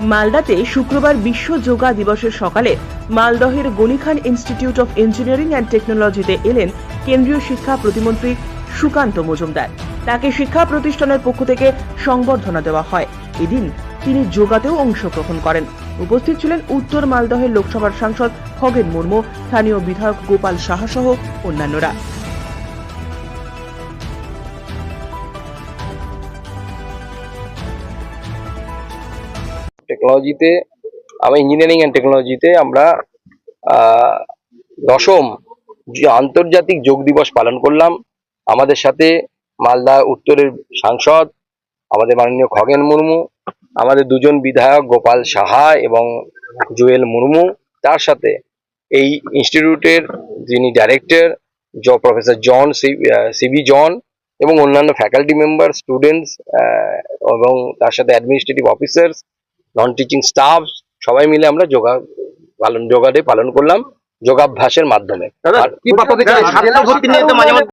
মালদাতে শুক্রবার বিশ্ব যোগা দিবসের সকালে মালদহের Ghani Khan institute of engineering and টেকনোলজিতে এলেন কেন্দ্রীয় শিক্ষা প্রতিমন্ত্রী সুকান্ত মজুমদার। তাকে শিক্ষা প্রতিষ্ঠানের পক্ষ থেকে সংবর্ধনা দেওয়া হয়। এদিন তিনি যোগাতেও অংশগ্রহণ করেন। উপস্থিত ছিলেন উত্তর মালদহের লোকসভার সাংসদ খগেন মুর্মু, স্থানীয় বিধায়ক গোপাল সাহা সহ অন্যান্যরা। টেকনোলজিতে আমি ইঞ্জিনিয়ারিং অ্যান্ড টেকনোলজিতে আমরা দশম আন্তর্জাতিক যোগ দিবস পালন করলাম। আমাদের সাথে মালদা উত্তরের সাংসদ, আমাদের মাননীয় খগেন মুর্মু, আমাদের দুজন বিধায়ক গোপাল সাহা এবং জুয়েল মুর্মু। তার সাথে এই ইনস্টিটিউটের যিনি ডাইরেক্টর জ প্রফেসর জন সিবি জন এবং অন্যান্য ফ্যাকাল্টি মেম্বার স্টুডেন্টস এবং তার সাথে administrative officers non teaching staff সবাই মিলে আমরা যোগা পালন যোগা ডে পালন করলাম যোগাভ্যাসের মাধ্যমে।